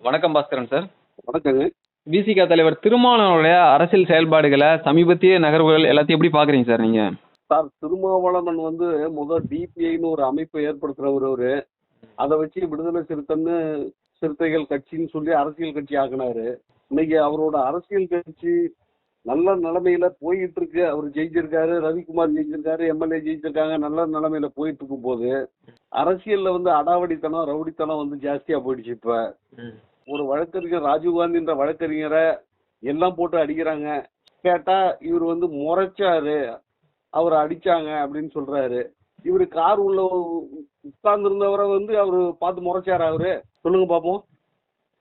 வணக்கம் பாஸ்கரன் சார். வணக்கங்க விசிகா தலைவர் திருமாவளவனுடைய அரசியல் செயல்பாடுகளை சமீபத்திய நகர்வுகள் எல்லாத்தையும் எப்படி பார்க்குறீங்க சார் நீங்கள் சார் திருமாவளவன் வந்து முதல் டிபிஐன்னு ஒரு அமைப்பை ஏற்படுத்துறவர் அவரு. அதை வச்சு விடுதலை சிறுத்தைன்னு சிறுத்தைகள் கட்சின்னு சொல்லி அரசியல் கட்சி ஆக்குனாரு. இன்னைக்கு அவரோட அரசியல் கட்சி நல்ல நிலைமையில போயிட்டு இருக்கு அவர் ஜெயிச்சிருக்காரு ரவிக்குமார் ஜெயிச்சிருக்காரு எம்எல்ஏ ஜெயிச்சிருக்காங்க நல்ல நிலைமையில போயிட்டு இருக்கும் போது அரசியல்ல வந்து அடாவடித்தனம் ரவுடித்தனம் வந்து ஜாஸ்தியா போயிடுச்சு இப்ப. ஒரு வழக்கறிஞர் ராஜீவ்காந்தின்ற வழக்கறிஞரை எல்லாம் போட்டு அடிக்கிறாங்க. கேட்டா இவர் வந்து முறைச்சாரு. அவரை அடிச்சாங்க அப்படின்னு சொல்றாரு. இவரு கார் உள்ள உட்கார்ந்து இருந்தவரை வந்து அவர் பார்த்து முறைச்சாரு அவரு? சொல்லுங்க பாப்போம்.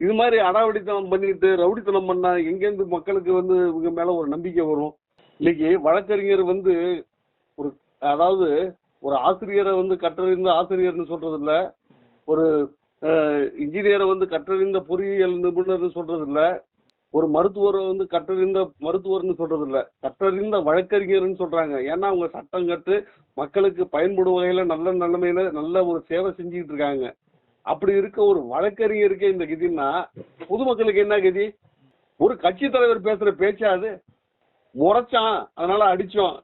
இது மாதிரி அடாவடித்தனம் பண்ணிட்டு ரவுடித்தனம் பண்ணா எங்கேருந்து மக்களுக்கு வந்து இவங்க மேல ஒரு நம்பிக்கை வரும்? இன்னைக்கு வழக்கறிஞர் வந்து ஒரு அதாவது ஒரு ஆசிரியரை வந்து கற்றறிந்த ஆசிரியர்னு சொல்றது இல்ல ஒரு இன்ஜினியரை வந்து கற்றறிந்த பொறியியல் நிபுணர்னு சொல்றது இல்ல ஒரு மருத்துவரை வந்து கற்றறிந்த மருத்துவர்னு சொல்றது இல்ல கற்றறிந்த வழக்கறிஞர்னு சொல்றாங்க. ஏன்னா அவங்க சட்டம் கட்டு மக்களுக்கு பயன்படும் வகையில நல்ல நிலைமையில நல்ல ஒரு சேவை செஞ்சுக்கிட்டு இருக்காங்க. அப்படி இருக்க ஒரு வழக்கறிஞருக்கே இந்த கதின்னா பொதுமக்களுக்கு என்ன கதி? ஒரு கட்சி தலைவர் பேசுற பேச்சா அது? முறைச்சான் அதனால அடிச்சோம்.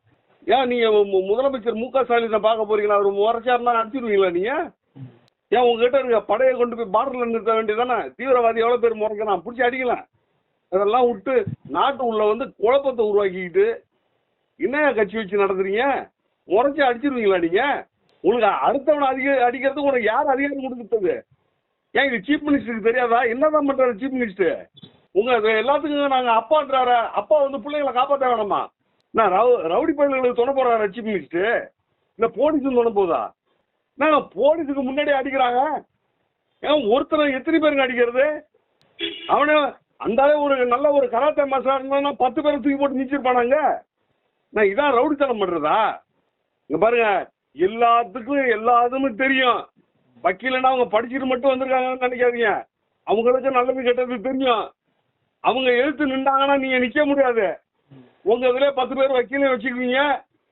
ஏன் நீங்க முதலமைச்சர் மு க ஸ்டாலினை பார்க்க போறீங்களா? அவர் முறைச்சாருன்னா அடிச்சிருவீங்களா நீங்க? ஏன் உங்ககிட்ட இருக்க படையை கொண்டு போய் பார்டர்ல நிறுத்த வேண்டியதானே தீவிரவாதி எவ்வளவு பேர் முறைக்கிறான் பிடிச்சி அடிக்கலாம் அதெல்லாம் விட்டு நாட்டு உள்ள வந்து குழப்பத்தை உருவாக்கிக்கிட்டு என்ன கட்சி வச்சு நடத்துறீங்க? முறைச்சி அடிச்சிருவீங்களா நீங்க? உங்களுக்கு அடுத்தவனை அதிக அடிக்கிறதுக்கு உனக்கு யார் அதிகாரம் கொடுத்துட்டது? ஏன் இது சீஃப் மினிஸ்டருக்கு தெரியாதா? என்னதான் பண்றாரு சீஃப் மினிஸ்டர் உங்க இது எல்லாத்துக்கும் நாங்க அப்பான்றாரு அப்பா வந்து பிள்ளைங்களை காப்பாற்ற வேணாமா? நான் ரவு ரவுடி பயிர்களுக்கு துணை போறாரு சீஃப் மினிஸ்டர் இல்லை போலீஸும் துணை போதா நாங்க போலீஸுக்கு முன்னாடி அடிக்கிறாங்க? ஏன் ஒருத்தனை எத்தனை பேருங்க அடிக்கிறது? அவனை அந்த ஒரு நல்ல ஒரு கராத்தே மாஸ்டர் இருந்தா பத்து பேரை தூக்கி போட்டு மிச்சிருப்பானாங்க நான் இதான் ரவுடித்தனம் பண்றதா? இங்க பாருங்க எல்லாத்துக்கும் எல்லா இதுவும் தெரியும். வக்கீலன்னா அவங்க படிச்சுட்டு மட்டும் வந்திருக்காங்கன்னு நினைக்காதீங்க. அவங்களுக்கு நல்லது கெட்டது தெரியும். அவங்க எழுத்து நின்றாங்கன்னா நீங்க நிக்க முடியாது. உங்க இதுல பத்து பேர் வக்கீலையும் வச்சுக்குவீங்க.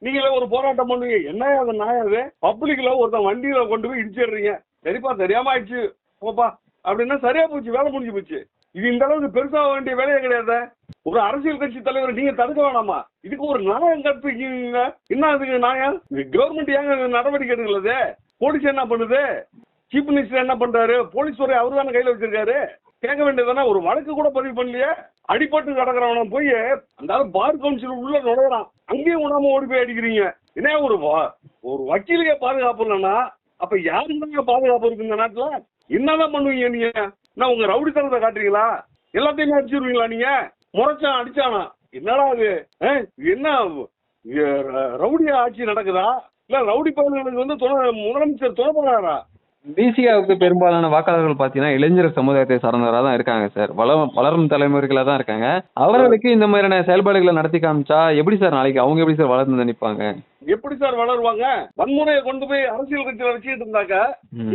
நீங்களே ஒரு போராட்டம் பண்ணுவீங்க என்ன அது நியாயம் பப்ளிக்ல ஒருத்தன் வண்டியில கொண்டு போய் இடிச்சிடுறீங்க. சரிப்பா தெரியாம ஆயிடுச்சு. போப்பா அப்படின்னா சரியா போச்சு வேலை முடிஞ்சு போச்சு. இது இந்த அளவுக்கு பெருசாக வேண்டிய வேலையே கிடையாது. ஒரு அரசியல் கட்சி தலைவர் நீங்க தடுக்க வேணாமா? இதுக்கு ஒரு நியாயம் கற்பிக்கீங்க. என்ன அதுக்கு நியாயம் கவர்மெண்ட் ஏங்க நடவடிக்கை எடுக்கலதே? போலீஸ் என்ன பண்ணுது? சீஃப் மினிஸ்டர் என்ன பண்றாரு? போலீஸ் துறை அவரு தானே கையில வச்சிருக்காரு. கேட்க வேண்டியதானே ஒரு வழக்கு கூட பதிவு பண்ணலையே. அடிபட்டு கிடக்குறவன போய் அந்த பார் கவுன்சில் உள்ள நுழையறான். அங்கேயும் விடாம ஓடி போய் அடிக்கிறீங்க. என்ன ஒரு ஒரு வக்கீலுக்கே பாதுகாப்பு இல்லைன்னா அப்ப யாருந்தாங்க பாதுகாப்பு இருக்கு இந்த நாட்டுல? என்னதான் பண்ணுவீங்க நீங்க? நான் உங்க ரவுடித்தனத்தை காட்டுறீங்களா? எல்லாத்தையுமே அடிச்சிருவீங்களா நீங்க? முறைச்சான் அடிச்சானா? என்னடா அது? ஆ? என்ன ரவுடியா ரவுடி ஆட்சி நடக்குதா? இல்ல ரவுடி பயல்களுக்கு வந்து துணை முதலமைச்சர் துணை போறாரா? பிசிகாவுக்கு பெரும்பாலான வாக்காளர்கள் பார்த்தீங்கன்னா இளைஞர் சமுதாயத்தை சார்ந்தவராக தான் இருக்காங்க சார். வள வளரும் தலைமுறைகளாக தான் இருக்காங்க. அவர்களுக்கு இந்த மாதிரியான செயல்பாடுகளை நடத்தி காமிச்சா எப்படி சார் நாளைக்கு அவங்க எப்படி சார் வளர்ந்து நினைப்பாங்க? எப்படி சார் வளருவாங்க? வன்முறையை கொண்டு போய் அரசியல் கட்சியில வச்சுக்கிட்டு இருந்தாக்க.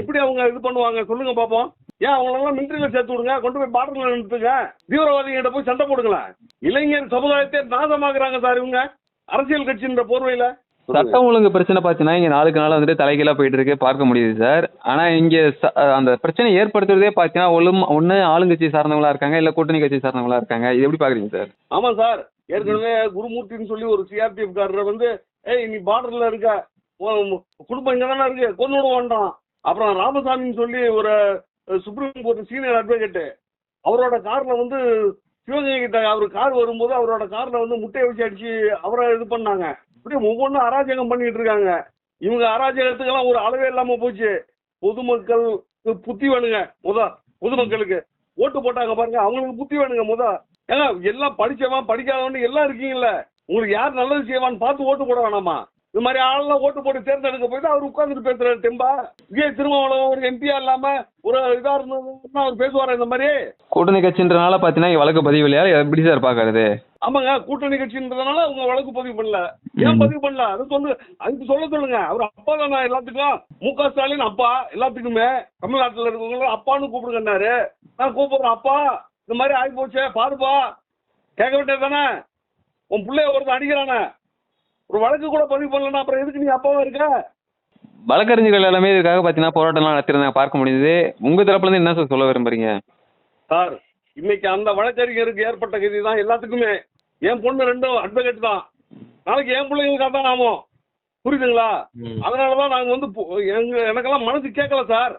எப்படி அவங்க இது பண்ணுவாங்க? சொல்லுங்க பாப்போம். ஏன் அவங்களெல்லாம் மிலிட்டரியில சேர்த்து விடுங்க? கொண்டு போய் பார்டர்ல நிறுத்துங்க. தீவிரவாதிகிட்ட போய் சண்டை போடுங்களேன். இளைஞர் சமுதாயத்தை நாசமாக்குறாங்க சார் இவங்க. அரசியல் கட்சின்ற போர்வையில. சட்டம் ஒழுங்கு பிரச்சனை பார்த்தீங்கன்னா இங்கே நாளுக்கு நாள் வந்துட்டு தலைகீழாக போயிட்டு இருக்கு பார்க்க முடியுது சார். ஆனால் இங்கே அந்த பிரச்சனை ஏற்படுத்துறதே பார்த்தீங்கன்னா ஒன்றும் ஒன்று ஆளுங்கட்சி சார்ந்தவங்களா இருக்காங்க இல்லை கூட்டணி கட்சி சார்ந்தவங்களா இருக்காங்க. இது எப்படி பார்க்குறீங்க சார்? ஆமா சார். ஏற்கனவே குருமூர்த்தின்னு சொல்லி ஒரு சிஆர்பிஎஃப் காரர் வந்து ஏய் நீ பார்டர்ல இருக்க. குடும்பம் இங்க தானே இருக்கு. கொண்டு விடுவான்றான் அப்புறம் ராமசாமின்னு சொல்லி ஒரு சுப்ரீம் கோர்ட் சீனியர் அட்வொகேட் அவரோட கார்ல வந்து சிவகங்கை கிட்ட அவர் கார் வரும்போது அவரோட கார்ல வந்து முட்டையை வச்சு அடிச்சு அவரை இது பண்ணாங்க. இப்படி ஒவ்வொன்றும் அராஜகம் பண்ணிட்டு இருக்காங்க. இவங்க அராஜகத்துக்கெல்லாம் ஒரு அளவே இல்லாம போச்சு. பொதுமக்கள் புத்தி வேணுங்க முத பொதுமக்களுக்கு. ஓட்டு போட்டாங்க பாருங்க அவங்களுக்கு புத்தி வேணுங்க முத. ஏங்க எல்லாம் படிச்சவன் படிக்காதவன் எல்லாம் இருக்கீங்கல்ல. உங்களுக்கு யார் நல்லது செய்வான்னு பார்த்து ஓட்டு போட வேணாமா? இந்த மாதிரி ஆளெல்லாம் ஓட்டு போட்டு தேர்ந்தெடுக்க போயிட்டு அவர் உட்கார்ந்துட்டு பேசுறாரு தெம்பா. இதே திருமாவளவன் ஒரு எம்பியா இல்லாம ஒரு இதா இருந்ததுன்னா அவர் பேசுவாரா இந்த மாதிரி? கூட்டணி கட்சின்றனால பாத்தீங்கன்னா வழக்கு பதிவு இல்லையா? எப்படி சார் பாக்குறது? ஆமாங்க கூட்டணி கட்சின்றதுனால அவங்க வழக்கு பதிவு பண்ணல. ஏன். பதிவு பண்ணல? அது சொல்லு அதுக்கு சொல்ல சொல்லுங்க. அவர் அப்பா தானே எல்லாத்துக்கும்? மு க ஸ்டாலின் அப்பா எல்லாத்துக்குமே. தமிழ்நாட்டுல இருக்கவங்க அப்பான்னு கூப்பிடுங்கன்னாரு நான் கூப்பிடுறேன் அப்பா இந்த மாதிரி ஆகி போச்சே பாருப்பா. கேட்க வேண்டியது தானே? உன் பிள்ளைய ஒருத்தன் அடிக்கிறானே. ஒரு வழக்கு கூட பதிவு பண்ணலன்னா அப்புறம் எதுக்கு நீ அப்பாவா இருக்க? வழக்கறிஞர்கள் எல்லாமே இதுக்காக பார்த்தீங்கன்னா போராட்டம்லாம் நடத்திருந்தாங்க பார்க்க முடியுது உங்க தரப்புல இருந்து என்ன சார் சொல்ல விரும்புறீங்க? சார் இன்னைக்கு அந்த வழக்கறிஞருக்கு ஏற்பட்ட கதி தான் எல்லாத்துக்குமே. என் பொண்ணு ரெண்டும் அட்வொகேட் தான். நாளைக்கு என் பிள்ளைங்களுக்கு அதான் ஆகும் புரியுதுங்களா? ம். அதனால தான் நாங்கள் வந்து எங்க எனக்கெல்லாம் மனசு கேட்கல சார்.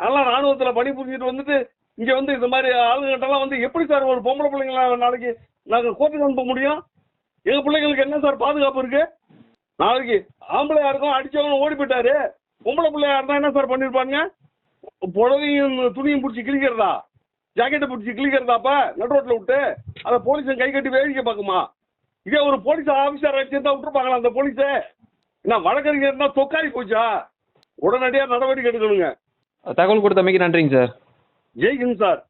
அதெல்லாம் ராணுவத்தில் பணி புரிஞ்சுட்டு வந்துட்டு இங்கே வந்து இந்த மாதிரி ஆளுங்கிட்டலாம் வந்து எப்படி சார் ஒரு பொம்பளை பிள்ளைங்கள நாளைக்கு நாங்கள் கோர்ட்டுக்கு அனுப்ப முடியும்? எங்கள் பிள்ளைங்களுக்கு என்ன சார் பாதுகாப்பு இருக்கு? நாளைக்கு ஆம்பளையா இருக்கும் அடிச்சவங்க ஓடி போயிட்டாரு. பொம்பளை பிள்ளையா இருந்தா என்ன சார் பண்ணிருப்பாங்க? புடவையும் துணியும் பிடிச்சி கிழிக்கிறதா? ஜாக்கெட்டை பிடிச்சி கிழிக்கிறதாப்பா நடு ரோட்ல விட்டு. அதை போலீஸை கை கட்டி வேடிக்கை பார்க்குமா? இதே ஒரு போலீஸ் ஆஃபீஸர் வச்சிருந்தா விட்டுருப்பாங்களா அந்த போலீஸே என்ன வழக்கறிஞர் இருந்தா தொக்காரி போச்சா? உடனடியாக நடவடிக்கை எடுக்கணுங்க. தகவல் கொடுத்தமைக்கு நன்றிங்க சார். ஜெய்ஹிந்த் சார்.